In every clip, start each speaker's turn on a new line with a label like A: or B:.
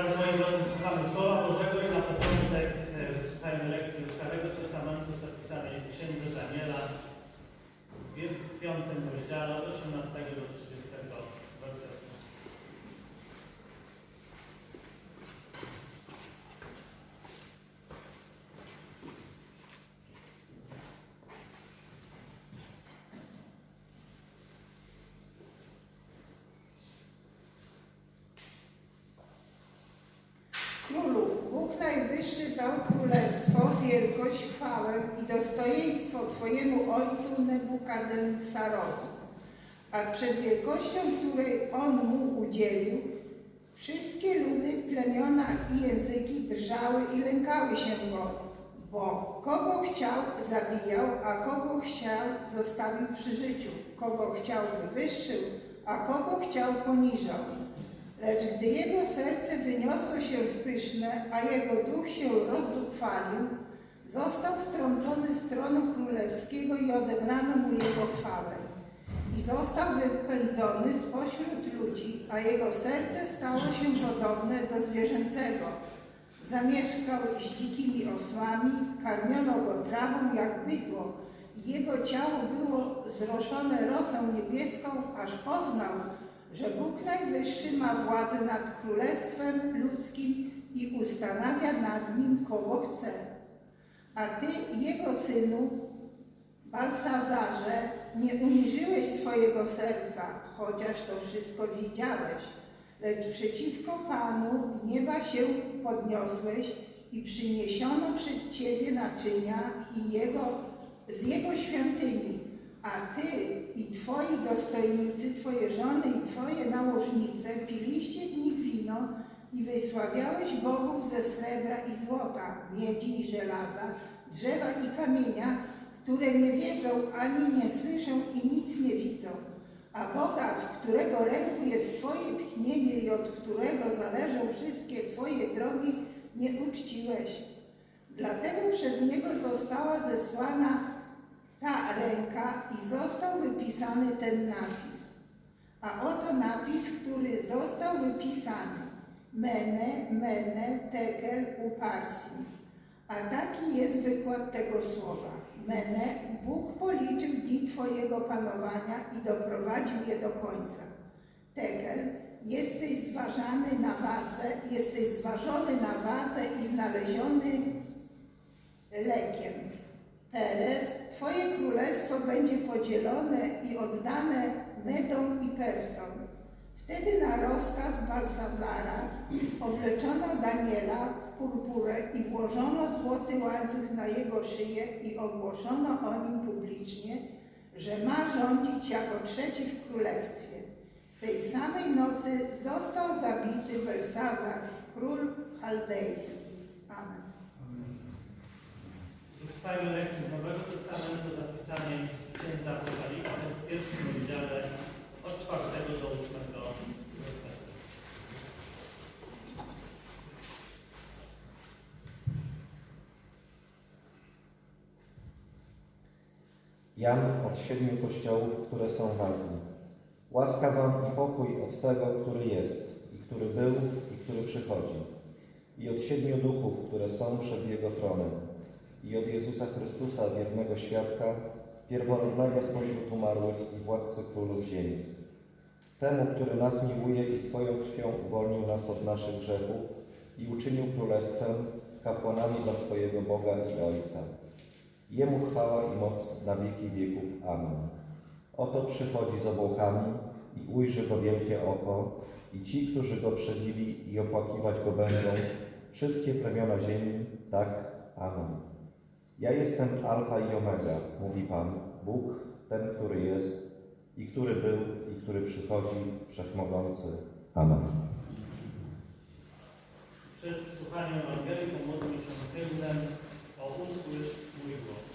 A: Teraz moi drodzy słuchamy Słowa Bożego i na początek e, słuchajmy lekcji z Starego Testamentu zapisanej w Księdze Daniela w piątym rozdziale od 18 do 30 wersetu.
B: Królu, Najwyższy dał królestwo, wielkość, chwałę i dostojeństwo Twojemu ojcu Nebukadnecarowi. A przed wielkością, której on mu udzielił, wszystkie ludy, plemiona i języki drżały i lękały się go, bo kogo chciał zabijał, a kogo chciał zostawił przy życiu, kogo chciał wywyższył, a kogo chciał poniżał. Lecz gdy jego serce wyniosło się w pyszne, a jego duch się rozzuchwalił, został strącony z tronu królewskiego i odebrano mu jego chwałę. I został wypędzony spośród ludzi, a jego serce stało się podobne do zwierzęcego. Zamieszkał z dzikimi osłami, karmiono go trawą jak bydło. Jego ciało było zroszone rosą niebieską, aż poznał, że Bóg Najwyższy ma władzę nad królestwem ludzkim i ustanawia nad nim kogo chce. A ty, jego synu, Balsazarze, nie uniżyłeś swojego serca, chociaż to wszystko widziałeś, lecz przeciwko Panu nieba się podniosłeś i przyniesiono przed Ciebie naczynia i jego, z Jego świątyni, a Ty i Twoi dostojnicy, Twoje żony i Twoje nałożnice piliście z nich wino i wysławiałeś bogów ze srebra i złota, miedzi i żelaza, drzewa i kamienia, które nie wiedzą ani nie słyszą i nic nie widzą. A Boga, w którego ręku jest Twoje tchnienie i od którego zależą wszystkie Twoje drogi, nie uczciłeś. Dlatego przez Niego została zesłana ta ręka i został wypisany ten napis. A oto napis, który został wypisany. Mene, mene, tekel, uparsi. A taki jest wykład tego słowa. Mene, Bóg policzył dni Twojego panowania i doprowadził je do końca. Tekel, jesteś zważany na wadze, jesteś zważony na wadze i znaleziony lekiem. Perez, Twoje królestwo będzie podzielone i oddane Medom i Persom. Wtedy na rozkaz Balsazara obleczono Daniela w purpurę i włożono złoty łańcuch na jego szyję i ogłoszono o nim publicznie, że ma rządzić jako trzeci w królestwie. Tej samej nocy został zabity Belsazar, król chaldejski. Amen.
A: Słuchajmy lekcji z Nowego Testamentu zapisanej w Księdze Apokalipsy w pierwszym rozdziale od czwartego do ósmego wersetu.
C: Jan od siedmiu kościołów, które są w Azji. Łaska wam i pokój od tego, który jest, i który był, i który przychodzi, i od siedmiu duchów, które są przed Jego tronem, i od Jezusa Chrystusa, wiernego świadka, pierworodnego spośród umarłych i władcy królów ziemi. Temu, który nas miłuje i swoją krwią uwolnił nas od naszych grzechów i uczynił królestwem, kapłanami dla swojego Boga i Ojca. Jemu chwała i moc na wieki wieków. Amen. Oto przychodzi z obłokami i ujrzy go wielkie oko i ci, którzy go przebili i opłakiwać go będą, wszystkie plemiona ziemi, tak. Amen. Ja jestem Alfa i Omega, mówi Pan, Bóg, ten, który jest i który był i który przychodzi, Wszechmogący. Amen.
A: Przed słuchaniem Ewangelii pomódlmy się hymnem o usłysz mój głos.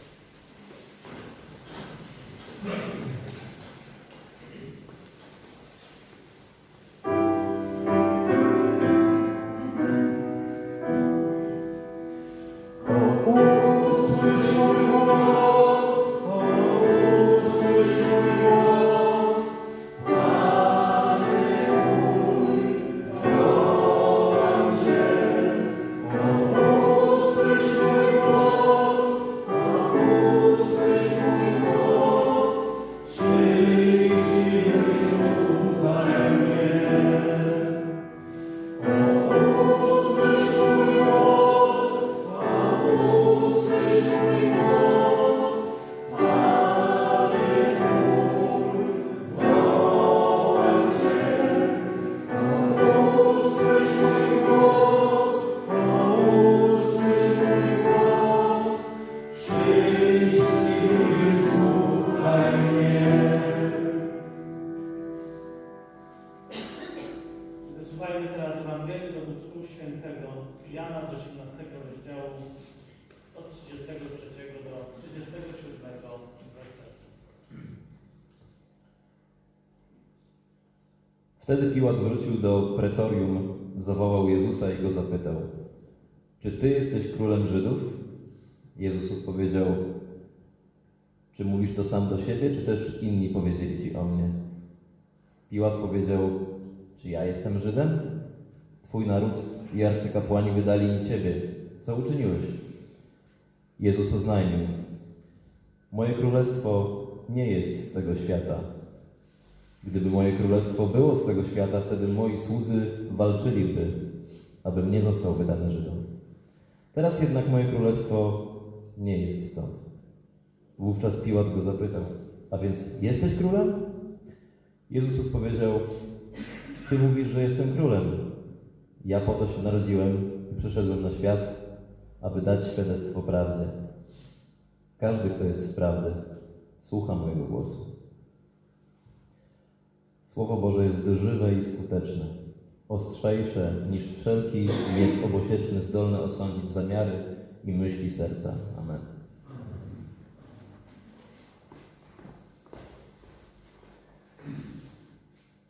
D: Wrócił do pretorium, zawołał Jezusa i go zapytał: Czy ty jesteś królem Żydów? Jezus odpowiedział: Czy mówisz to sam do siebie, czy też inni powiedzieli ci o mnie? Piłat powiedział: Czy ja jestem Żydem? Twój naród i arcykapłani wydali mi ciebie. Co uczyniłeś? Jezus oznajmił: Moje królestwo nie jest z tego świata. Gdyby moje królestwo było z tego świata, wtedy moi słudzy walczyliby, abym nie został wydany Żydom. Teraz jednak moje królestwo nie jest stąd. Wówczas Piłat go zapytał, a więc jesteś królem? Jezus odpowiedział, ty mówisz, że jestem królem. Ja po to się narodziłem i przyszedłem na świat, aby dać świadectwo prawdzie. Każdy, kto jest z prawdy, słucha mojego głosu. Słowo Boże jest żywe i skuteczne, ostrzejsze niż wszelki miecz obosieczny zdolny osądzić zamiary i myśli serca. Amen.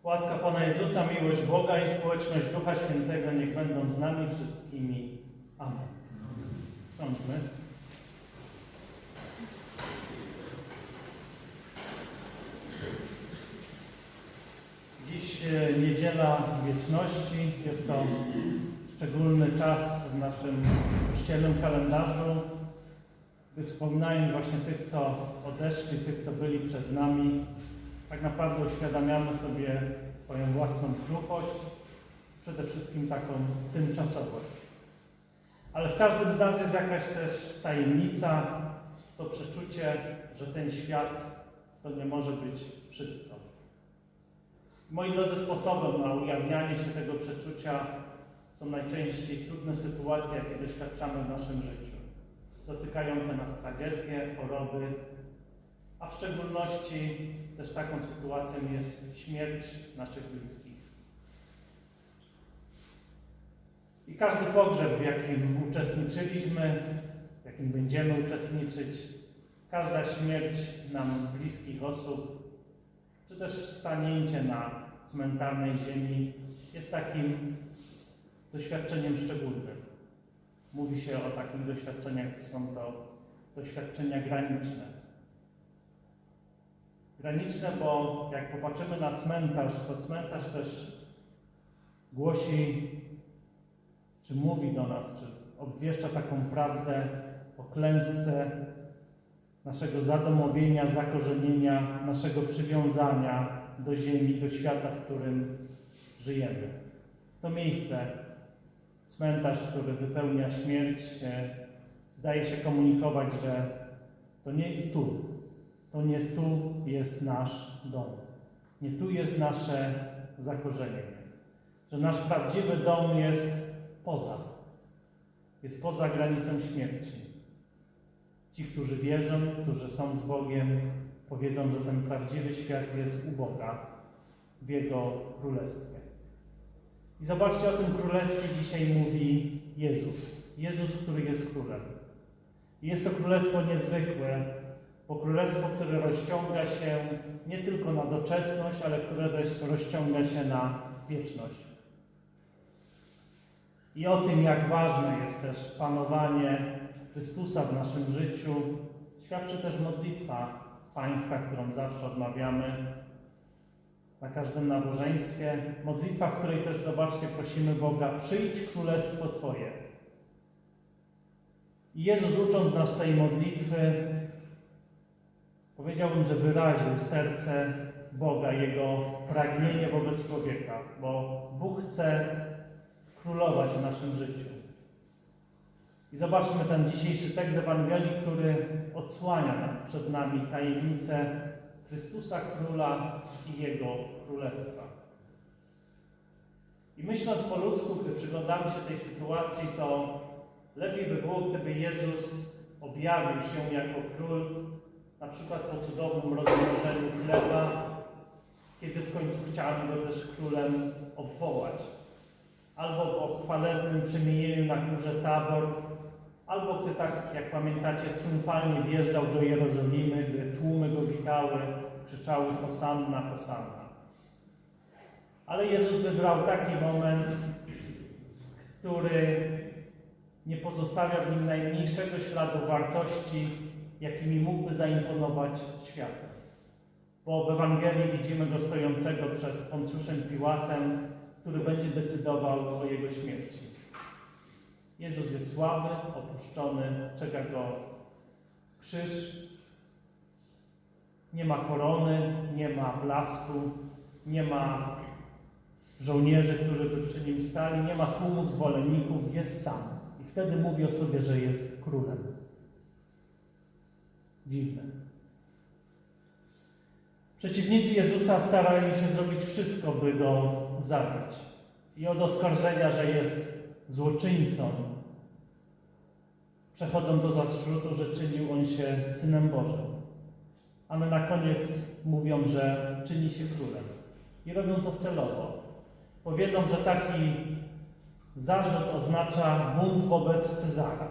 A: Łaska Pana Jezusa, miłość Boga i społeczność Ducha Świętego niech będą z nami wszystkimi. Amen. Siądźmy. Niedziela wieczności. Jest to szczególny czas w naszym kościelnym kalendarzu, gdy wspominając właśnie tych, co odeszli, tych, co byli przed nami, tak naprawdę uświadamiamy sobie swoją własną kruchość, przede wszystkim taką tymczasowość. Ale w każdym z nas jest jakaś też tajemnica, to przeczucie, że ten świat to nie może być wszystko. Moi drodzy, sposobem na ujawnianie się tego przeczucia są najczęściej trudne sytuacje, jakie doświadczamy w naszym życiu, dotykające nas tragedie, choroby, a w szczególności też taką sytuacją jest śmierć naszych bliskich. I każdy pogrzeb, w jakim uczestniczyliśmy, w jakim będziemy uczestniczyć, każda śmierć nam bliskich osób, czy też stanięcie na cmentarnej ziemi jest takim doświadczeniem szczególnym. Mówi się o takich doświadczeniach, są to doświadczenia graniczne. Graniczne, bo jak popatrzymy na cmentarz, to cmentarz też głosi, czy mówi do nas, czy obwieszcza taką prawdę o klęsce naszego zadomowienia, zakorzenienia, naszego przywiązania do ziemi, do świata, w którym żyjemy. To miejsce, cmentarz, który wypełnia śmierć, zdaje się komunikować, że to nie tu, to nie tu jest nasz dom. Nie tu jest nasze zakorzenienie. Że nasz prawdziwy dom jest poza. Jest poza granicą śmierci. Ci, którzy wierzą, którzy są z Bogiem, powiedzą, że ten prawdziwy świat jest u Boga, w Jego Królestwie. I zobaczcie, o tym Królestwie dzisiaj mówi Jezus. Jezus, który jest Królem. I jest to Królestwo niezwykłe, bo Królestwo, które rozciąga się nie tylko na doczesność, ale które też rozciąga się na wieczność. I o tym, jak ważne jest też panowanie Chrystusa w naszym życiu, świadczy też modlitwa Pańska, którą zawsze odmawiamy na każdym nabożeństwie. Modlitwa, w której też, zobaczcie, prosimy Boga, przyjdź królestwo Twoje. I Jezus ucząc nas tej modlitwy, powiedziałbym, że wyraził serce Boga, Jego pragnienie wobec człowieka, bo Bóg chce królować w naszym życiu. I zobaczmy ten dzisiejszy tekst Ewangelii, który odsłania nam przed nami tajemnicę Chrystusa Króla i Jego Królestwa. I myśląc po ludzku, gdy przyglądamy się tej sytuacji, to lepiej by było, gdyby Jezus objawił się jako Król, na przykład po cudownym rozmnożeniu chleba, kiedy w końcu chciano Go też Królem obwołać. albo po chwalebnym przemienieniu na górze Tabor, albo gdy tak, jak pamiętacie, triumfalnie wjeżdżał do Jerozolimy, gdy tłumy go witały, krzyczały Hosanna, Hosanna. Ale Jezus wybrał taki moment, który nie pozostawia w nim najmniejszego śladu wartości, jakimi mógłby zaimponować światu. Bo w Ewangelii widzimy go stojącego przed Poncjuszem Piłatem, który będzie decydował o jego śmierci. Jezus jest słaby, opuszczony, czeka go krzyż. Nie ma korony, nie ma blasku, nie ma żołnierzy, którzy by przy nim stali, nie ma tłumu zwolenników, jest sam. I wtedy mówi o sobie, że jest królem. Dziwne. Przeciwnicy Jezusa starali się zrobić wszystko, by go zabić. I od oskarżenia, że jest złoczyńcą, przechodzą do zarzutu, że czynił on się synem Bożym. Ale na koniec mówią, że czyni się królem. I robią to celowo. Powiedzą, że taki zarzut oznacza bunt wobec Cezara.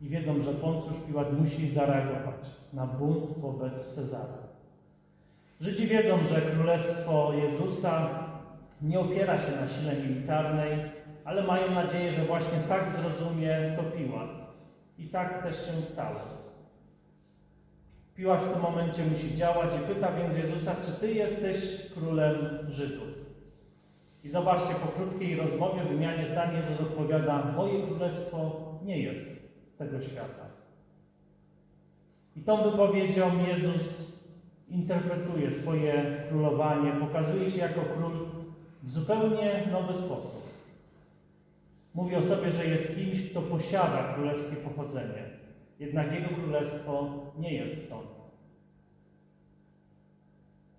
A: I wiedzą, że Poncjusz Piłat musi zareagować na bunt wobec Cezara. Żydzi wiedzą, że królestwo Jezusa nie opiera się na sile militarnej, ale mają nadzieję, że właśnie tak zrozumie to Piłat. I tak też się stało. Piłat w tym momencie musi działać i pyta więc Jezusa, czy Ty jesteś królem Żydów? I zobaczcie, po krótkiej rozmowie, wymianie zdań Jezus odpowiada, moje królestwo nie jest z tego świata. I tą wypowiedzią Jezus interpretuje swoje królowanie, pokazuje się jako król w zupełnie nowy sposób. Mówi o sobie, że jest kimś, kto posiada królewskie pochodzenie, jednak jego królestwo nie jest stąd.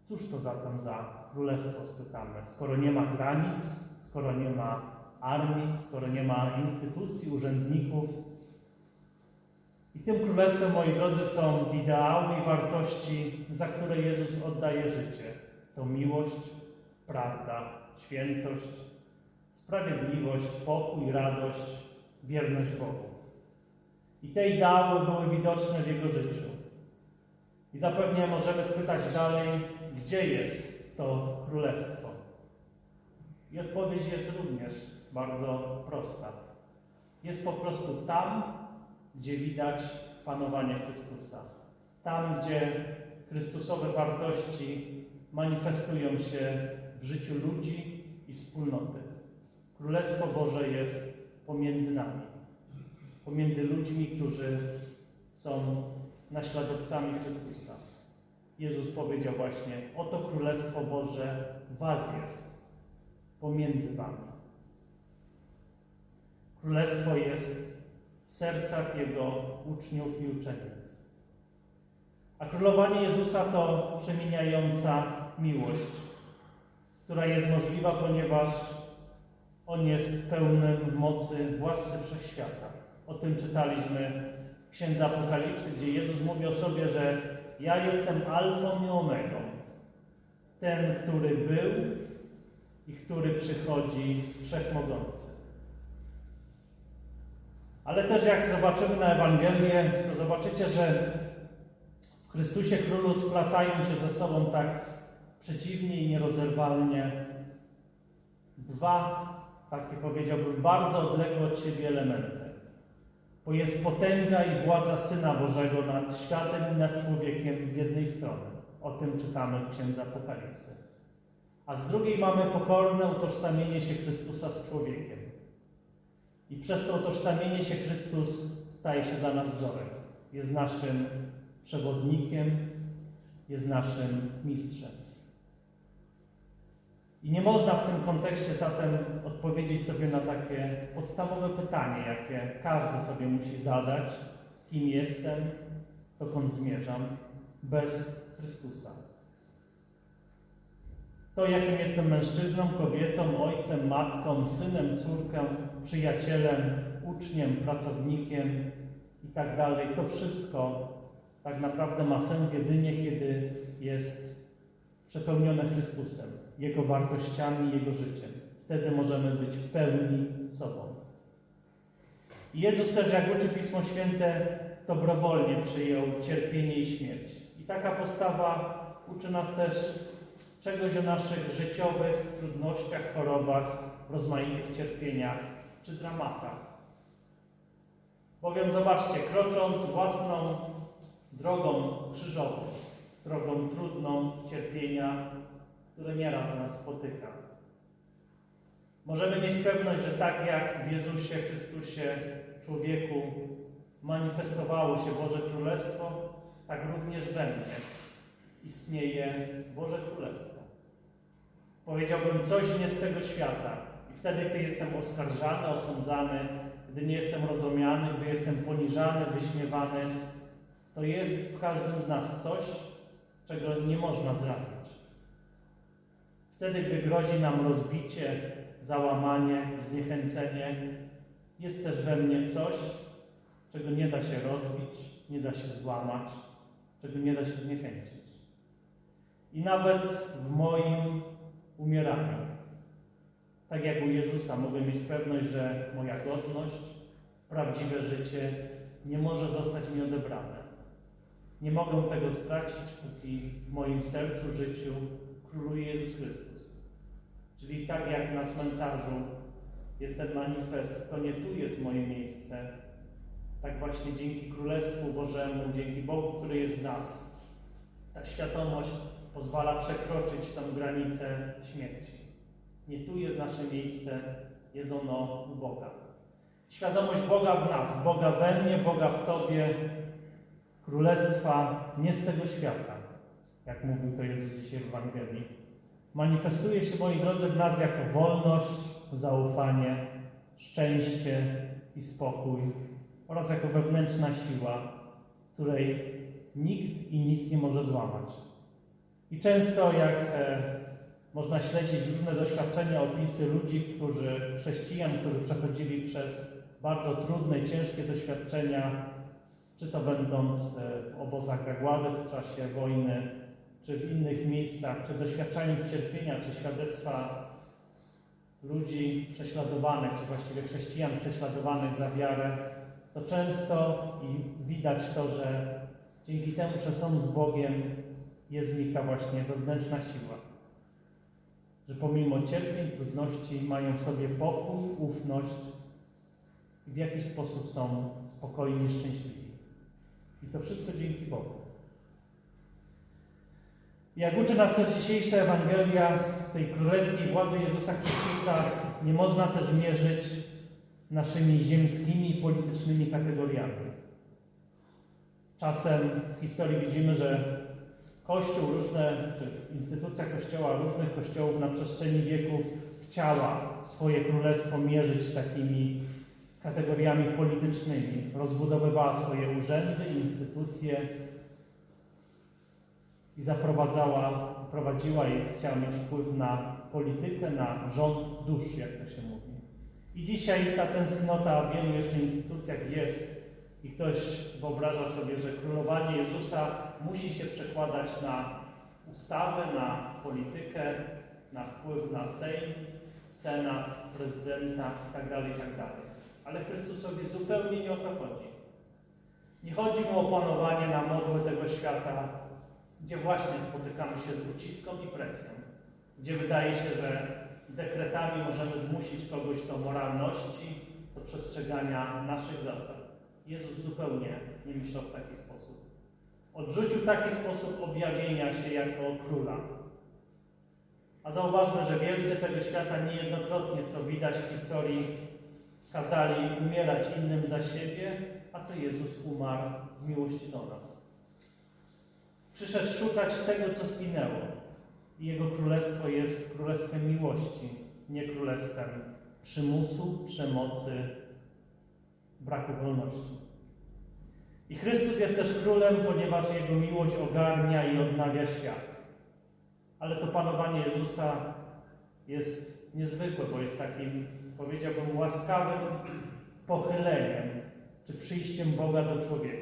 A: Cóż to zatem za królestwo, spytamy, skoro nie ma granic, skoro nie ma armii, skoro nie ma instytucji, urzędników. I tym królestwem, moi drodzy, są ideały i wartości, za które Jezus oddaje życie. To miłość, prawda, świętość, sprawiedliwość, pokój, radość, wierność Bogu. I te ideały były widoczne w Jego życiu. I zapewne możemy spytać dalej, gdzie jest to królestwo? I odpowiedź jest również bardzo prosta. Jest po prostu tam, gdzie widać panowanie Chrystusa. Tam, gdzie Chrystusowe wartości manifestują się w życiu ludzi i wspólnoty. Królestwo Boże jest pomiędzy nami, pomiędzy ludźmi, którzy są naśladowcami Chrystusa. Jezus powiedział właśnie: Oto Królestwo Boże Was jest, pomiędzy Wami. Królestwo jest w sercach Jego uczniów i uczennic. A królowanie Jezusa to przemieniająca miłość, która jest możliwa, ponieważ On jest pełnym mocy władcy wszechświata. O tym czytaliśmy w Księdze Apokalipsy, gdzie Jezus mówi o sobie, że ja jestem alfą i omegą. Ten, który był i który przychodzi wszechmogący. Ale też jak zobaczymy na Ewangelię, to zobaczycie, że w Chrystusie Królu splatają się ze sobą tak przeciwnie i nierozerwalnie dwa, takie powiedziałbym, bardzo odległe od siebie elementy. Bo jest potęga i władza Syna Bożego nad światem i nad człowiekiem z jednej strony. O tym czytamy w Księdze Apokalipsy. A z drugiej mamy pokorne utożsamienie się Chrystusa z człowiekiem. I przez to utożsamienie się Chrystus staje się dla nas wzorem. Jest naszym przewodnikiem, jest naszym mistrzem. I nie można w tym kontekście zatem odpowiedzieć sobie na takie podstawowe pytanie, jakie każdy sobie musi zadać: kim jestem, dokąd zmierzam, bez Chrystusa. To, jakim jestem mężczyzną, kobietą, ojcem, matką, synem, córką, przyjacielem, uczniem, pracownikiem i tak to wszystko tak naprawdę ma sens jedynie, kiedy jest przepełnione Chrystusem, Jego wartościami, Jego życiem. wtedy możemy być w pełni sobą. Jezus też, jak uczy Pismo Święte, dobrowolnie przyjął cierpienie i śmierć. I taka postawa uczy nas też czegoś o naszych życiowych trudnościach, chorobach, rozmaitych cierpieniach czy dramatach. Bowiem zobaczcie, krocząc własną drogą krzyżową, drogą trudną cierpienia, które nieraz nas spotyka. Możemy mieć pewność, że tak jak w Jezusie Chrystusie, człowieku, manifestowało się Boże Królestwo, tak również we mnie istnieje Boże Królestwo. Powiedziałbym coś nie z tego świata. I wtedy, gdy jestem oskarżany, osądzany, gdy nie jestem rozumiany, gdy jestem poniżany, wyśmiewany, to jest w każdym z nas coś, czego nie można zranić. Wtedy, gdy grozi nam rozbicie, załamanie, zniechęcenie, jest też we mnie coś, czego nie da się rozbić, nie da się złamać, czego nie da się zniechęcić. I nawet w moim umieraniu, tak jak u Jezusa, mogę mieć pewność, że moja godność, prawdziwe życie nie może zostać mi odebrane. Nie mogę tego stracić, póki w moim sercu, życiu króluje Jezus Chrystus. Czyli tak jak na cmentarzu jest ten manifest, to nie tu jest moje miejsce, tak właśnie dzięki Królestwu Bożemu, dzięki Bogu, który jest w nas, ta świadomość pozwala przekroczyć tę granicę śmierci. Nie tu jest nasze miejsce, jest ono u Boga. Świadomość Boga w nas, Boga we mnie, Boga w Tobie, Królestwa nie z tego świata, jak mówił to Jezus dzisiaj w Ewangelii. Manifestuje się, moi drodzy, w nas jako wolność, zaufanie, szczęście i spokój oraz jako wewnętrzna siła, której nikt i nic nie może złamać. I często, jak e, można śledzić różne doświadczenia, opisy ludzi, którzy, chrześcijan, którzy przechodzili przez bardzo trudne ciężkie doświadczenia, czy to będąc e, w obozach zagłady w czasie wojny, czy w innych miejscach, czy doświadczając cierpienia, czy świadectwa ludzi prześladowanych, czy właściwie chrześcijan prześladowanych za wiarę, to często i widać to, że dzięki temu, że są z Bogiem, jest w nich ta właśnie wewnętrzna siła. Że pomimo cierpień, trudności mają w sobie pokój, ufność i w jakiś sposób są spokojni i szczęśliwi. I to wszystko dzięki Bogu. Jak uczy nas też dzisiejsza Ewangelia tej królewskiej władzy Jezusa Chrystusa, nie można też mierzyć naszymi ziemskimi i politycznymi kategoriami. Czasem w historii widzimy, że Kościół, różne, czy instytucja Kościoła, różnych kościołów na przestrzeni wieków chciała swoje królestwo mierzyć takimi kategoriami politycznymi. Rozbudowywała swoje urzędy, instytucje i zaprowadzała, prowadziła i chciała mieć wpływ na politykę, na rząd dusz, jak to się mówi. I dzisiaj ta tęsknota w wielu jeszcze instytucjach jest i ktoś wyobraża sobie, że królowanie Jezusa musi się przekładać na ustawę, na politykę, na wpływ na Sejm, Senat, prezydenta itd., itd. Ale Chrystusowi zupełnie nie o to chodzi. Nie chodzi mu o panowanie na modły tego świata, gdzie właśnie spotykamy się z uciską i presją, gdzie wydaje się, że dekretami możemy zmusić kogoś do moralności, do przestrzegania naszych zasad. Jezus zupełnie nie myślał w taki sposób. Odrzucił taki sposób objawienia się jako króla. A zauważmy, że wielcy tego świata niejednokrotnie, co widać w historii, kazali umierać innym za siebie, a to Jezus umarł z miłości do nas. Przyszedł szukać tego, co zginęło. I Jego królestwo jest królestwem miłości, nie królestwem przymusu, przemocy, braku wolności. I Chrystus jest też królem, ponieważ Jego miłość ogarnia i odnawia świat. Ale to panowanie Jezusa jest niezwykłe, bo jest takim, powiedziałbym, łaskawym pochyleniem, czy przyjściem Boga do człowieka.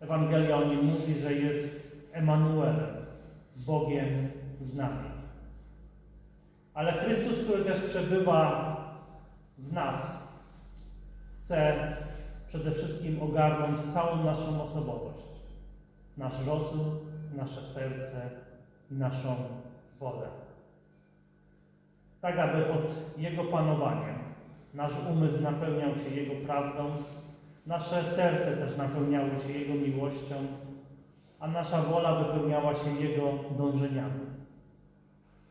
A: Ewangelia o nim mówi, że jest Emanuelem, Bogiem z nami. Ale Chrystus, który też przebywa z nas, chce przede wszystkim ogarnąć całą naszą osobowość, nasz rozum, nasze serce i naszą wolę. Tak, aby pod Jego panowaniem nasz umysł napełniał się Jego prawdą, nasze serce też napełniało się Jego miłością, a nasza wola wypełniała się Jego dążeniami,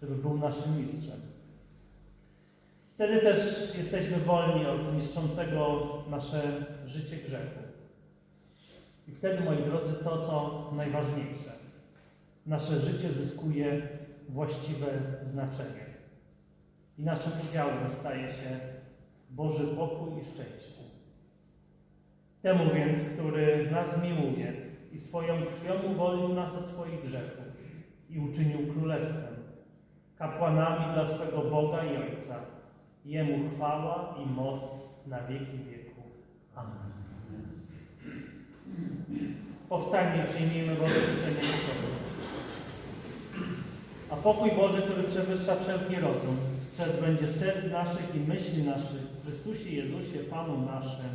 A: żeby był naszym mistrzem. Wtedy też jesteśmy wolni od niszczącego nasze życie grzechu. I wtedy, moi drodzy, to, co najważniejsze, nasze życie zyskuje właściwe znaczenie. I naszym udziałem staje się Boży pokój i szczęście. Temu więc, który nas miłuje i swoją krwią uwolnił nas od swoich grzechów i uczynił królestwem, kapłanami dla swego Boga i Ojca, Jemu chwała i moc na wieki wieków. Amen. Powstańmy przyjmijmy Boże życzenie pokoju. A pokój Boży, który przewyższa wszelki rozum, strzec będzie serc naszych i myśli naszych w Chrystusie Jezusie, Panu naszym.